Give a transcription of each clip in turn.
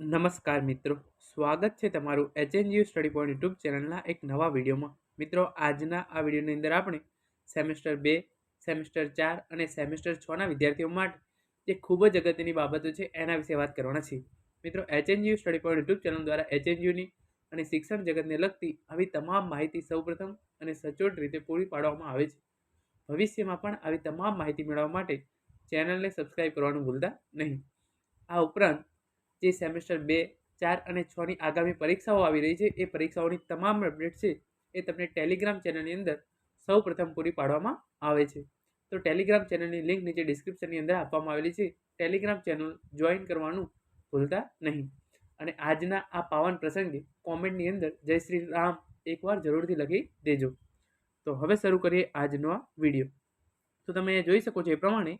નમસ્કાર મિત્રો. સ્વાગત છે તમારું એચએનજીયુ સ્ટડી પોઈન્ટ યુટ્યુબ ચેનલના એક નવા વિડીયોમાં. મિત્રો, આજના આ વિડીયોની અંદર આપણે સેમેસ્ટર બે, સેમેસ્ટર ચાર અને સેમેસ્ટર છના વિદ્યાર્થીઓ માટે જે ખૂબ જ અગત્યની બાબતો છે એના વિશે વાત કરવાના છીએ. મિત્રો HNGU study point YouTube channel દ્વારા એચએનજીયુની અને શિક્ષણ જગતને લગતી આવી તમામ માહિતી સૌપ્રથમ અને સચોટ રીતે પૂરી પાડવામાં આવે છે. ભવિષ્યમાં પણ આવી તમામ માહિતી મેળવવા માટે ચેનલને સબસ્ક્રાઈબ કરવાનું ભૂલતા નહીં. આ ઉપરાંત જે સેમેસ્ટર બે, ચાર અને છની આગામી પરીક્ષાઓ આવી રહી છે, એ પરીક્ષાઓની તમામ અપડેટ છે, એ તમને ટેલિગ્રામ ચેનલની અંદર સૌ પ્રથમ પૂરી પાડવામાં આવે છે. તો ટેલિગ્રામ ચેનલની લિંક નીચે ડિસ્ક્રિપ્શનની અંદર આપવામાં આવેલી છે. ટેલિગ્રામ ચેનલ જોઈન કરવાનું ભૂલતા નહીં. અને આજના આ પાવન પ્રસંગે કોમેન્ટની અંદર જય શ્રી રામ એકવાર જરૂરથી લખી દેજો. તો હવે શરૂ કરીએ આજનો આ વીડિયો. તો તમે જોઈ શકો છો એ પ્રમાણે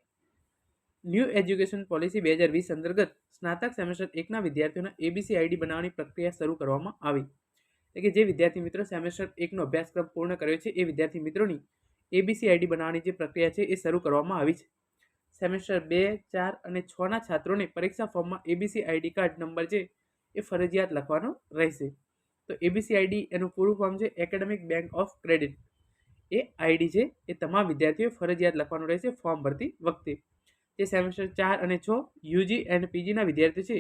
ન્યૂ એજ્યુકેશન પોલિસી બે હજાર વીસ અંતર્ગત સ્નાતક સેમેસ્ટર એકના વિદ્યાર્થીઓના એબીસી આઈડી બનાવવાની પ્રક્રિયા શરૂ કરવામાં આવી. એટલે કે જે વિદ્યાર્થી મિત્રો સેમેસ્ટર એકનો અભ્યાસક્રમ પૂર્ણ કર્યો છે, એ વિદ્યાર્થી મિત્રોની એબીસી આઈડી બનાવવાની જે પ્રક્રિયા છે, એ શરૂ કરવામાં આવી છે. સેમેસ્ટર બે, ચાર અને છના છાત્રોને પરીક્ષા ફોર્મમાં એબીસી આઈડી કાર્ડ નંબર છે, એ ફરજિયાત લખવાનો રહેશે. તો એબીસી આઈડી એનું પૂરું ફોર્મ છે, એકેડેમિક બેંક ઓફ ક્રેડિટ. એ આઈડી છે, એ તમામ વિદ્યાર્થીઓએ ફરજિયાત લખવાનું રહેશે ફોર્મ ભરતી વખતે. જે સેમેસ્ટર ચાર અને છ યુજી એન્ડ પીજીના વિદ્યાર્થીઓ છે.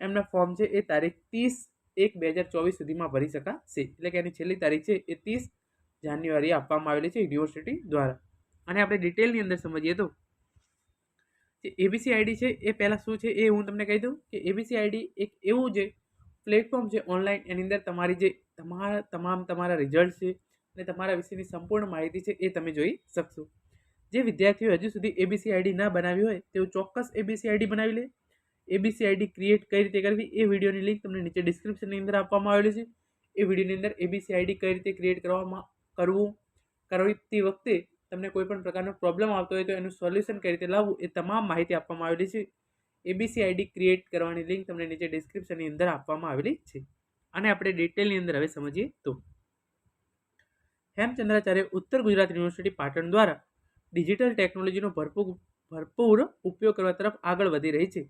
એમના ફોર્મ છે એ તારીખ ત્રીસ એક બે હજાર ચોવીસ સુધીમાં ભરી શકાશે. એટલે કે એની છેલ્લી તારીખ છે એ ત્રીસ જાન્યુઆરી આપવામાં આવેલી છે યુનિવર્સિટી દ્વારા. અને આપણે ડિટેલની અંદર સમજીએ તો, જે એબીસી આઈડી છે એ પહેલાં શું છે એ હું તમને કહી દઉં કે એબીસી આઈડી એક એવું જે પ્લેટફોર્મ છે ઓનલાઈન એની અંદર તમારી જે તમારા તમામ તમારા રિઝલ્ટ છે અને તમારા વિશેની સંપૂર્ણ માહિતી છે એ તમે જોઈ શકશો. જે વિદ્યાર્થીઓ હજુ સુધી એબીસી આઈડી ના બનાવી હોય, તેઓ ચોક્કસ એબીસી આઈડી બનાવી લે. એબીસી આઈડી ક્રિએટ કઈ રીતે કરવી, એ વિડીયોની લિંક તમને નીચે ડિસ્ક્રિપ્શનની અંદર આપવામાં આવેલી છે. એ વિડીયોની અંદર એબીસી આઈડી કઈ રીતે ક્રિએટ કરવામાં કરવું, કરતી વખતે તમને કોઈપણ પ્રકારનો પ્રોબ્લેમ આવતો હોય તો એનું સોલ્યુશન કઈ રીતે લાવવું, એ તમામ માહિતી આપવામાં આવેલી છે. એબીસી આઈડી ક્રિએટ કરવાની લિંક તમને નીચે ડિસ્ક્રિપ્શનની અંદર આપવામાં આવેલી છે. અને આપણે ડિટેલની અંદર હવે સમજીએ તો. હેમચંદ્રાચાર્ય ઉત્તર ગુજરાત યુનિવર્સિટી પાટણ દ્વારા ડિજિટલ ટેકનોલોજીનો ભરપૂર ભરપૂર ઉપયોગ કરવા તરફ આગળ વધી રહી છે.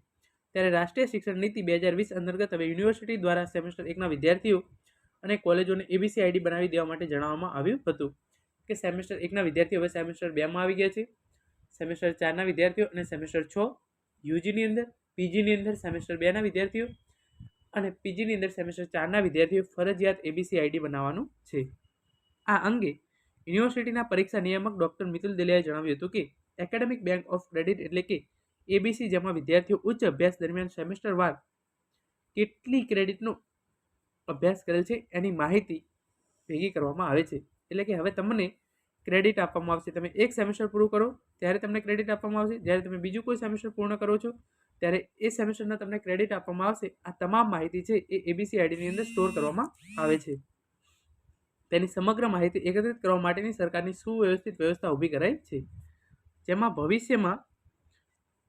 ત્યારે રાષ્ટ્રીય શિક્ષણ નીતિ બે હજાર વીસ અંતર્ગત હવે યુનિવર્સિટી દ્વારા સેમેસ્ટર એકના વિદ્યાર્થીઓ અને કોલેજોને એબીસી આઈડી બનાવી દેવા માટે જણાવવામાં આવ્યું હતું કે સેમેસ્ટર એકના વિદ્યાર્થીઓ હવે સેમેસ્ટર બેમાં આવી ગયા છે. સેમેસ્ટર ચારના વિદ્યાર્થીઓ અને સેમેસ્ટર છ યુજીની અંદર પીજીની અંદર સેમેસ્ટર બેના વિદ્યાર્થીઓ અને પીજીની અંદર સેમેસ્ટર ચારના વિદ્યાર્થીઓ ફરજિયાત એબીસી આઈડી બનાવવાનું છે. આ અંગે યુનિવર્સિટીના પરીક્ષા નિયામક ડોક્ટર મિતુલ દલિયાએ જણાવ્યું હતું કે, એકેડેમિક બેંક ઓફ ક્રેડિટ એટલે કે એબીસી જેમાં વિદ્યાર્થીઓ ઉચ્ચ અભ્યાસ દરમિયાન સેમેસ્ટર વાર કેટલી ક્રેડિટનો અભ્યાસ કરેલ છે એની માહિતી ભેગી કરવામાં આવે છે. એટલે કે હવે તમને ક્રેડિટ આપવામાં આવશે. તમે એક સેમેસ્ટર પૂરું કરો, ત્યારે તમને ક્રેડિટ આપવામાં આવશે. જ્યારે તમે બીજું કોઈ સેમેસ્ટર પૂર્ણ કરો છો, ત્યારે એ સેમેસ્ટરના તમને ક્રેડિટ આપવામાં આવશે. આ તમામ માહિતી છે એ એબીસી આઈડીની અંદર સ્ટોર કરવામાં આવે છે. તેની સમગ્ર માહિતી એકત્રિત કરવા માટેની સરકારની સુવ્યવસ્થિત વ્યવસ્થા ઊભી કરાઈ છે. જેમાં ભવિષ્યમાં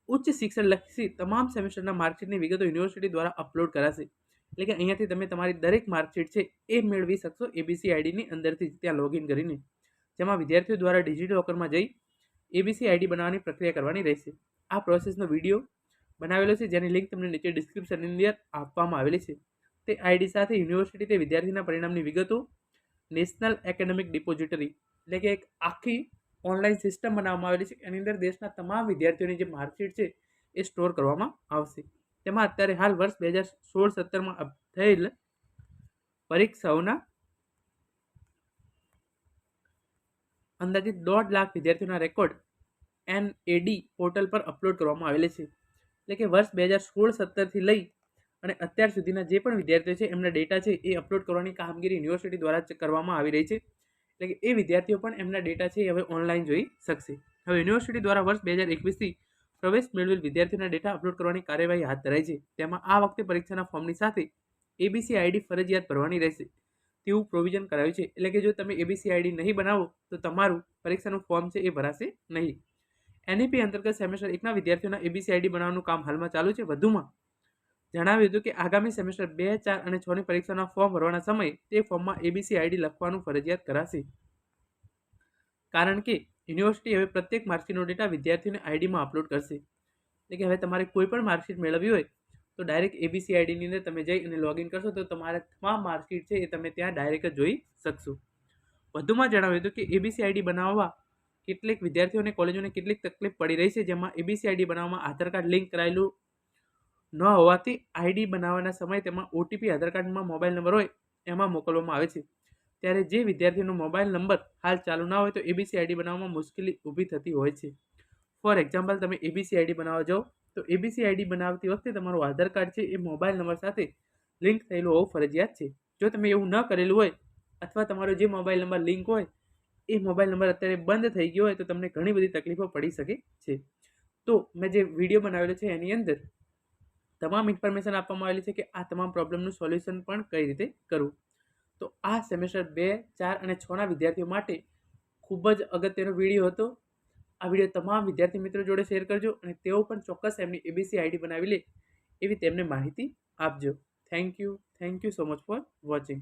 ઉચ્ચ શિક્ષણ લક્ષી તમામ સેમેસ્ટરના માર્કશીટની વિગતો યુનિવર્સિટી દ્વારા અપલોડ કરાશે. એટલે કે અહીંયાથી તમે તમારી દરેક માર્કશીટ છે એ મેળવી શકશો એબીસી આઈડીની અંદરથી ત્યાં લોગિન કરીને. જેમાં વિદ્યાર્થીઓ દ્વારા ડિજિટલ લોકરમાં જઈ એબીસી આઈડી બનાવવાની પ્રક્રિયા કરવાની રહેશે. આ પ્રોસેસનો વીડિયો બનાવેલો છે, જેની લિંક તમને નીચે ડિસ્ક્રિપ્શનની અંદર આપવામાં આવેલી છે. તે આઈડી સાથે યુનિવર્સિટી તે વિદ્યાર્થીના પરિણામની વિગતો નેશનલ એકેડેમિક ડિપોઝિટરી, એટલે કે એક આખી ઓનલાઈન સિસ્ટમ બનાવવામાં આવેલી છે. એની અંદર દેશના તમામ વિદ્યાર્થીઓની જે માર્કશીટ છે, એ સ્ટોર કરવામાં આવશે. તેમાં અત્યારે હાલ વર્ષ બે હજાર સોળ સત્તરમાં થયેલ પરીક્ષાઓના અંદાજિત દોઢ લાખ વિદ્યાર્થીઓના રેકોર્ડ એનએડી પોર્ટલ પર અપલોડ કરવામાં આવેલી છે. એટલે કે વર્ષ બે હજાર સોળ સત્તરથી લઈ અને અત્યાર સુધીના જે પણ વિદ્યાર્થીઓ છે, એમના ડેટા છે એ અપલોડ કરવાની કામગીરી યુનિવર્સિટી દ્વારા કરવામાં આવી રહી છે. એટલે કે એ વિદ્યાર્થીઓ પણ એમના ડેટા છે એ હવે ઓનલાઈન જોઈ શકશે. હવે યુનિવર્સિટી દ્વારા વર્ષ બે હજાર એકવીસથી પ્રવેશ મેળવેલ વિદ્યાર્થીઓના ડેટા અપલોડ કરવાની કાર્યવાહી હાથ ધરાઈ છે. તેમાં આ વખતે પરીક્ષાના ફોર્મની સાથે એબીસી આઈડી ફરજિયાત ભરવાની રહેશે. તેવું પ્રોવિઝન કરાયું છે. એટલે કે જો તમે એબીસી આઈડી નહીં બનાવો, તો તમારું પરીક્ષાનું ફોર્મ છે એ ભરાશે નહીં. એનઈપી અંતર્ગત સેમેસ્ટર એકના વિદ્યાર્થીઓના એબીસી આઈડી બનાવવાનું કામ હાલમાં ચાલુ છે. વધુમાં જણાવ્યું હતું કે આગામી સેમેસ્ટર બે, ચાર અને છની પરીક્ષાના ફોર્મ ભરવાના સમયે તે ફોર્મમાં એબીસી આઈડી લખવાનું ફરજિયાત કરાશે. કારણ કે યુનિવર્સિટી હવે પ્રત્યેક માર્કશીટનો ડેટા વિદ્યાર્થીઓને આઈડીમાં અપલોડ કરશે. એટલે કે હવે તમારે કોઈ પણ માર્કશીટ મેળવવી હોય તો ડાયરેક્ટ એબીસી આઈડીની અંદર તમે જઈ અને લોગિન કરશો તો તમારા તમામ માર્કશીટ છે એ તમે ત્યાં ડાયરેક્ટ જોઈ શકશો. વધુમાં જણાવ્યું હતું કે એબીસી આઈડી બનાવવા કેટલીક વિદ્યાર્થીઓને, કોલેજોને કેટલીક તકલીફ પડી રહી છે, જેમાં એબીસી આઈડી બનાવવામાં આધાર કાર્ડ લિંક કરાયેલું ન હોવાથી આઈડી બનાવવાના સમયે તેમાં ઓટીપી, આધાર કાર્ડમાં મોબાઈલ નંબર હોય, એમાં મોકલવામાં આવે છે. ત્યારે જે વિદ્યાર્થીનો મોબાઈલ નંબર હાલ ચાલુ ના હોય તો એબીસી આઈડી બનાવવામાં મુશ્કેલી ઊભી થતી હોય છે. ફોર એક્ઝામ્પલ, તમે એબીસી આઈડી બનાવવા જાઓ, તો એબીસી આઈડી બનાવતી વખતે તમારું આધાર કાર્ડ છે એ મોબાઈલ નંબર સાથે લિંક થયેલું હોવું ફરજિયાત છે. જો તમે એવું ન કરેલું હોય અથવા તમારો જે મોબાઈલ નંબર લિંક હોય, એ મોબાઈલ નંબર અત્યારે બંધ થઈ ગયો હોય તો તમને ઘણી બધી તકલીફો પડી શકે છે. તો મેં જે વીડિયો બનાવેલો છે એની અંદર તમામ ઇન્ફોર્મેશન આપવામાં આવેલી છે કે આ તમામ પ્રોબ્લેમનું સોલ્યુશન પણ કઈ રીતે કરવું. તો આ સેમેસ્ટર બે, ચાર અને છના વિદ્યાર્થીઓ માટે ખૂબ જ અગત્યનો વીડિયો હતો. આ વીડિયો તમામ વિદ્યાર્થી મિત્રો જોડે શેર કરજો અને તેઓ પણ ચોક્કસ એમની એબીસી આઈડી બનાવી લે એવી તેમને માહિતી આપજો. Thank you thank you so much for watching